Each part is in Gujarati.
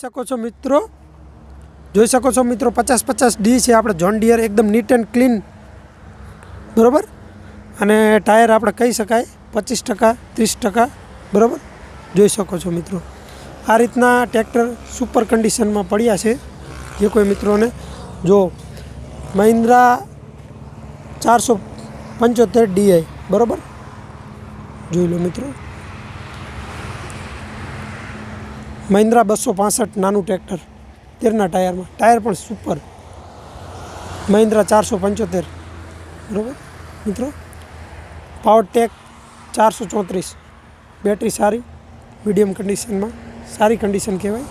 શકો છો મિત્રો? જોઈ શકો છો મિત્રો પચાસ પચાસ ડી છે આપણે જોન ડિયર એકદમ નીટ એન્ડ ક્લીન બરાબર? અને ટાયર આપણે કહી શકાય, પચીસ ટકા, ત્રીસ ટકા, બરાબર? જોઈ શકો છો મિત્રો. આ રીતના ટ્રેક્ટર સુપર કન્ડિશનમાં પડ્યા છે. જે કોઈ મિત્રોને, જો મહિન્દ્રા ચારસો પંચોતેર ડીઆઈ બરાબર? જોઈ લો મિત્રો. મહિન્દ્રા બસો પાસઠ નાનું ટ્રેક્ટર તેરના ટાયરમાં. ટાયર પણ સુપર મહિન્દ્રા ચારસો પંચોતેર. બરાબર? મિત્રો? પાવર ટેક ચારસો ચોત્રીસ. બેટરી સારી મીડિયમ કન્ડિશનમાં સારી કન્ડિશન કહેવાય.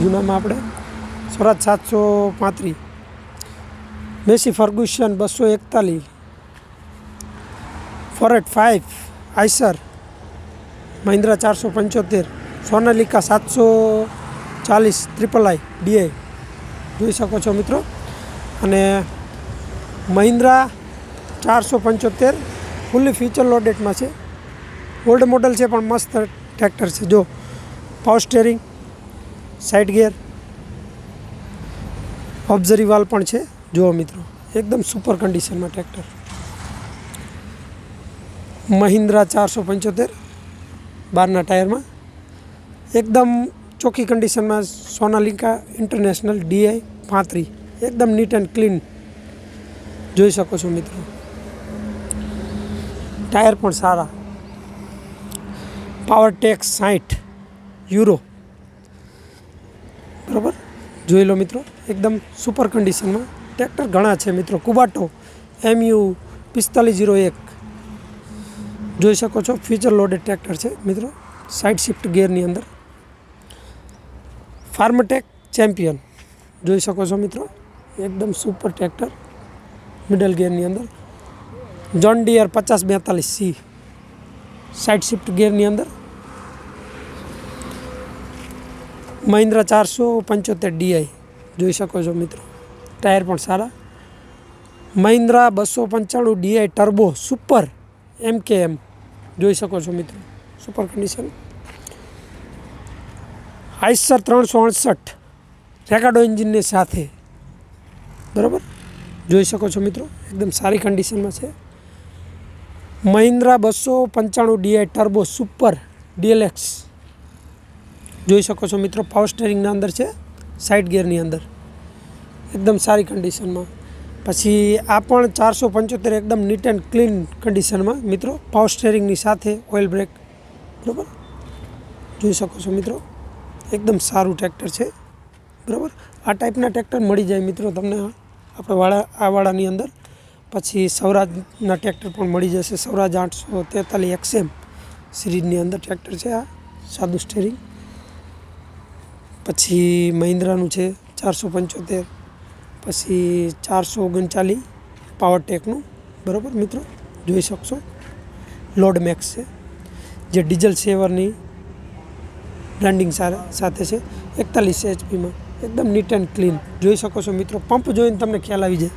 જૂનામાં આપણે સ્વરાજ સાતસો પાંત્રીસ. મેસી ફર્ગ્યુસન બસો એકતાલીસ. ફોરેટ ફાઇવ આઈસર, મહિન્દ્રા ચારસો પંચોતેર. સોનાલિકા સાતસો ચાલીસ ટ્રિપલ આઈ ડીઆઈ જોઈ શકો છો મિત્રો. અને મહિન્દ્રા ચારસો પંચોતેર ફૂલી ફીચર લોડેડમાં છે. ઓલ્ડ મોડલ છે, પણ મસ્ત ટ્રેક્ટર છે. જો પાવર સ્ટેરિંગ સાઇડ ગિયર ઓબ્ઝરી વાલ પણ છે. જુઓ મિત્રો, એકદમ સુપર કન્ડિશનમાં ટ્રેક્ટર મહિન્દ્રા ચારસો પંચોતેર, બારના ટાયરમાં. એકદમ ચોખ્ખી કન્ડિશનમાં સોનાલિકા ઇન્ટરનેશનલ ડીઆઈ પાંત્રી. એકદમ નીટ એન્ડ ક્લીન જોઈ શકો છો મિત્રો. ટાયર પણ સારા. પાવર ટેક્સ સાઠ યુરો. બરાબર? જોઈ લો મિત્રો. એકદમ સુપર કન્ડિશનમાં ટ્રેક્ટર ઘણા છે મિત્રો. કુબાટો એમયુ પિસ્તાલીસ જીરો એક. જોઈ શકો છો. ફ્યુચર લોડેડ ટ્રેક્ટર છે મિત્રો. સાઇડ શિફ્ટ ગિયરની અંદર. Farmtrac champion. જોઈ શકો છો મિત્રો, એકદમ સુપર ટ્રેક્ટર મિડલ ગિયરની અંદર. જોન ડિયર પચાસ બેતાલીસ સી સાઇડ શિફ્ટ ગિયરની અંદર. મહિન્દ્રા ચારસો પંચોતેર ડીઆઈ જોઈ શકો છો મિત્રો, ટાયર પણ સારા. મહિન્દ્રા બસો પંચાણું ડીઆઈ ટર્બો સુપર એમ કે એમ જોઈ શકો છો મિત્રો, સુપર કન્ડિશન આઈસર ત્રણસો અડસઠ રેકાડો એન્જિનની સાથે. બરાબર? જોઈ શકો છો મિત્રો, એકદમ સારી કન્ડિશનમાં છે. મહિન્દ્રા બસો પંચાણું ડીઆઈ ટર્બો સુપર ડીએલએક્સ. જોઈ શકો છો મિત્રો પાવર સ્ટેરિંગના અંદર છે સાઇડ ગિયરની અંદર. એકદમ સારી કન્ડિશનમાં પછી આ પણ ચારસો પંચોતેર એકદમ નીટ એન્ડ ક્લીન કન્ડિશનમાં મિત્રો પાવર સ્ટેરિંગની સાથે ઓઇલ બ્રેક બરાબર? જોઈ શકો છો મિત્રો. એકદમ સારું ટ્રેક્ટર છે. બરાબર? આ ટાઈપના ટ્રેક્ટર મળી જાય મિત્રો તમને આપણે વાળા, આ વાળાની અંદર. પછી સૌરાજના ટ્રેક્ટર પણ મળી જશે. સૌરાજ આઠસો તેતાલીસ એક્સએમ સિરીઝની અંદર ટ્રેક્ટર છે આ, સાદું સ્ટેરિંગ પછી મહિન્દ્રાનું છે ચારસો પંચોતેર. પછી ચારસો ઓગણચાલીસ પાવરટેકનું બરાબર મિત્રો? જોઈ શકશો? લોડ મેક્સ છે. જે ડીઝલ સેવરની બ્રાન્ડિંગ સાથે છે. એકતાલીસ એચપીમાં. એકદમ નીટ એન્ડ ક્લીન. જોઈ શકો છો મિત્રો, પંપ જોઈને તમને ખ્યાલ આવી જાય.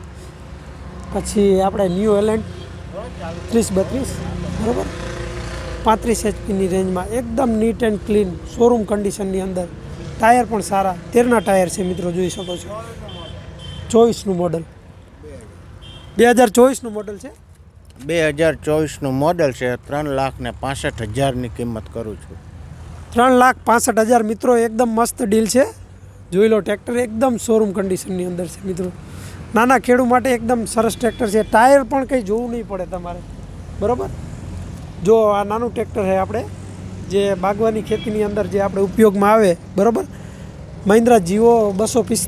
પછી આપણે ન્યૂ એલેન્ડ ત્રીસ બત્રીસ, બરાબર? પાંત્રીસ એચપીની રેન્જમાં એકદમ નીટ એન્ડ ક્લીન શોરૂમ કન્ડિશનની અંદર. ટાયર પણ સારા. તેરના ટાયર છે મિત્રો, જોઈ શકો છો. ચોવીસનું મોડલ. બે હજાર ચોવીસનું મોડલ છે? બે હજાર ચોવીસનું મોડલ છે. ત્રણ લાખ ને પાસઠ હજારની કિંમત કરું છું. ત્રણ લાખ પાસઠ હજાર મિત્રો, એકદમ મસ્ત ડીલ છે. જોઈ લો, ટ્રેક્ટર એકદમ શોરૂમ કન્ડિશનની અંદર છે મિત્રો. નાના ખેડૂ માટે એકદમ સરસ ટ્રેક્ટર છે. ટાયર પણ કંઈ જોવું નહીં પડે તમારે. બરાબર? જો આ નાનું ટ્રેક્ટર છે આપણે, જે બાગવાની ખેતીની અંદર જે આપણે ઉપયોગમાં આવે, બરાબર? મહિન્દ્રા જીઓ બસો પિસ,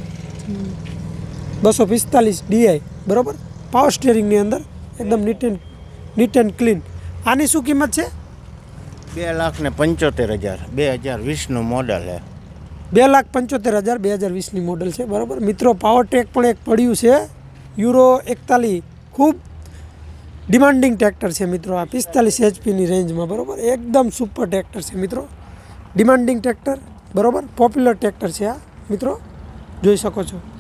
બસો પિસ્તાલીસ ડીઆઈ બરાબર? પાવર સ્ટેરિંગની અંદર, એકદમ neat and neat and clean આની શું કિંમત છે? બે લાખ ને પંચોતેર હજાર. બે હજાર વીસનું મોડલ છે બે લાખ પંચોતેર હજાર, બે હજાર વીસની મોડલ છે, બરાબર? મિત્રો પાવર ટ્રેક પણ એક પડ્યું છે. યુરો એકતાલીસ, ખૂબ ડિમાન્ડિંગ ટ્રેક્ટર છે મિત્રો આ, પિસ્તાલીસ એચપીની રેન્જમાં બરાબર? એકદમ સુપર ટ્રેક્ટર છે મિત્રો. ડિમાન્ડિંગ ટ્રેક્ટર બરાબર? પોપ્યુલર ટ્રેક્ટર છે આ, મિત્રો. જોઈ શકો છો.